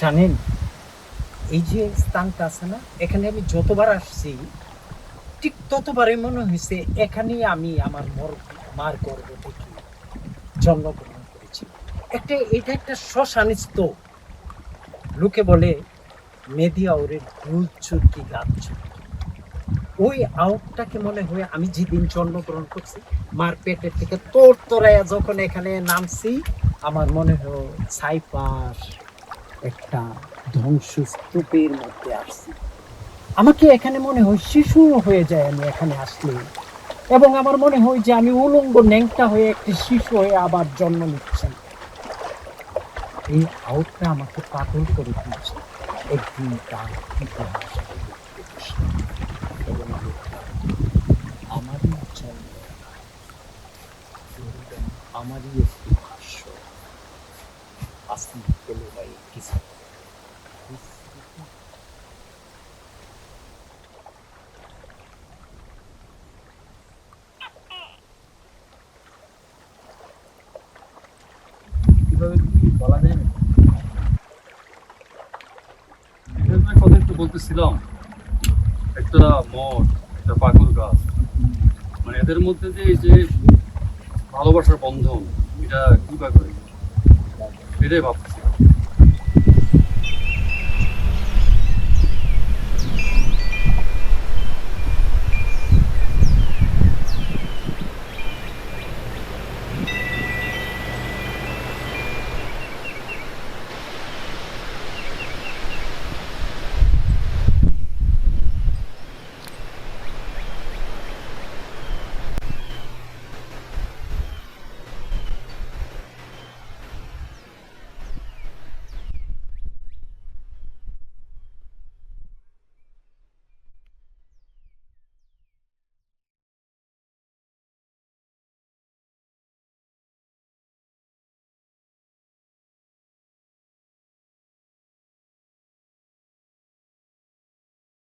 জানেন, এই যে স্থানটা আছে না, এখানে আমি যতবার আসছি, ঠিক ততবারই মনে হয়েছে এখানেই আমি আমার মর, মার গর্ব থেকে জন্মগ্রহণ করেছি। একটা, এটা একটা শ্মশানিস্ত লোকে বলে, মেদিয়াউরের ভুল চুরকি গাছ ওই আউটটাকে মনে হয় আমি যেদিন জন্মগ্রহণ করছি, মার পেটের থেকে তোর তোরাইয়া যখন এখানে নামছি, আমার মনে হয় সাইপাস একটা ধ্বংসস্তূপের মধ্যে আসছি। আমাকে এখানে মনে হয় শিশু হয়ে যায় আমি এখানে আসলে। এবং আমার মনে হয় যে আমি উলঙ্গ ন্যাংটা হয়ে একটি শিশু হয়ে আবার জন্ম নিচ্ছি। এই আউটটা আমাকে পাগল করে দিয়েছে। একদিন তার ইতিহাস এবং আমি আমারই জন্ম আমারই একটি ভাষ্য। আসি পেলে কিছু কীভাবে কি বলা যায় না কথা একটু বলতেছিলাম। একটা মঠ একটা পাকুর গাছ। মানে এদের মধ্যে যে এই যে ভালোবাসার বন্ধন এটা কি বা করে? এটাই ভাবতেছি